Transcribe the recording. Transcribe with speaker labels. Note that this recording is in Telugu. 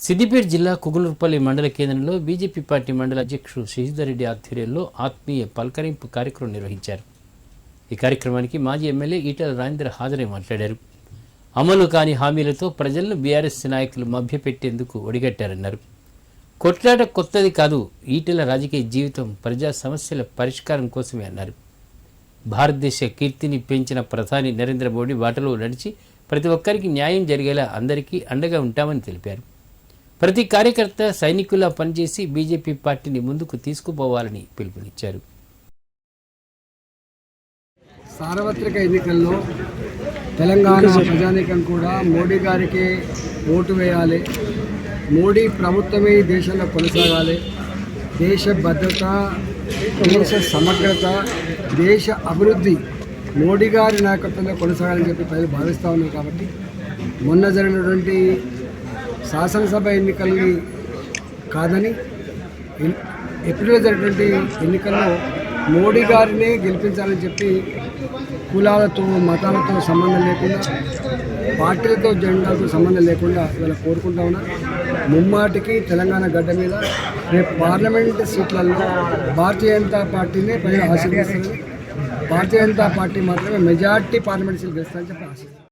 Speaker 1: సిద్దిపేట జిల్లా కుగులూరుపల్లి మండల కేంద్రంలో బీజేపీ పార్టీ మండల అధ్యక్షుడు శశిధర్ రెడ్డి ఆధ్వర్యంలో ఆత్మీయ పలకరింపు కార్యక్రమం నిర్వహించారు. ఈ కార్యక్రమానికి మాజీ ఎమ్మెల్యే ఈటల రాజేంద్ర హాజరై మాట్లాడారు. అమలు కాని హామీలతో ప్రజలను బీఆర్ఎస్ నాయకులు మభ్యపెట్టేందుకు ఒడిగట్టారన్నారు. కొట్లాట కొత్తది కాదు ఈటెల రాజకీయ జీవితం ప్రజా సమస్యల పరిష్కారం కోసమే అన్నారు. భారతదేశ కీర్తిని పెంచిన ప్రధాని నరేంద్ర మోడీ బాటలో నడిచి ప్రతి ఒక్కరికి న్యాయం జరిగేలా అందరికీ అండగా ఉంటామని తెలిపారు. ప్రతి కార్యకర్త సైనికులా పనిచేసి బీజేపీ పార్టీని ముందుకు తీసుకుపోవాలని పిలుపునిచ్చారు.
Speaker 2: సార్వత్రిక ఎన్నికల్లో తెలంగాణ ప్రజానీకం కూడా మోడీ గారికి ఓటు వేయాలి. మోడీ ప్రభుత్వమే ఈ దేశంలో కొనసాగాలి. దేశ భద్రత దేశ సమగ్రత దేశ అభివృద్ధి మోడీ గారి నాయకత్వంలో కొనసాగాలని చెప్పి ప్రజలు భావిస్తూ ఉన్నారు కాబట్టి మొన్న జరిగినటువంటి శాసనసభ ఎన్నికలు కాదని ఎన్- ఏప్రిల్లో జరిగినటువంటి ఎన్నికల్లో మోడీ గారినే గెలిపించాలని చెప్పి కులాలతో మతాలతో సంబంధం లేకుండా పార్టీలతో జెండాలతో సంబంధం లేకుండా ఇలా కోరుకుంటా ఉన్నా. ముమ్మాటికి తెలంగాణ గడ్డ మీద రేపు పార్లమెంట్ సీట్లలో భారతీయ జనతా పార్టీనే ప్రజలు ఆశీర్వదిస్తారని భారతీయ జనతా పార్టీ మాత్రమే మెజార్టీ పార్లమెంట్ సీట్లు గెలుస్తారని చెప్పి ఆశిస్తారు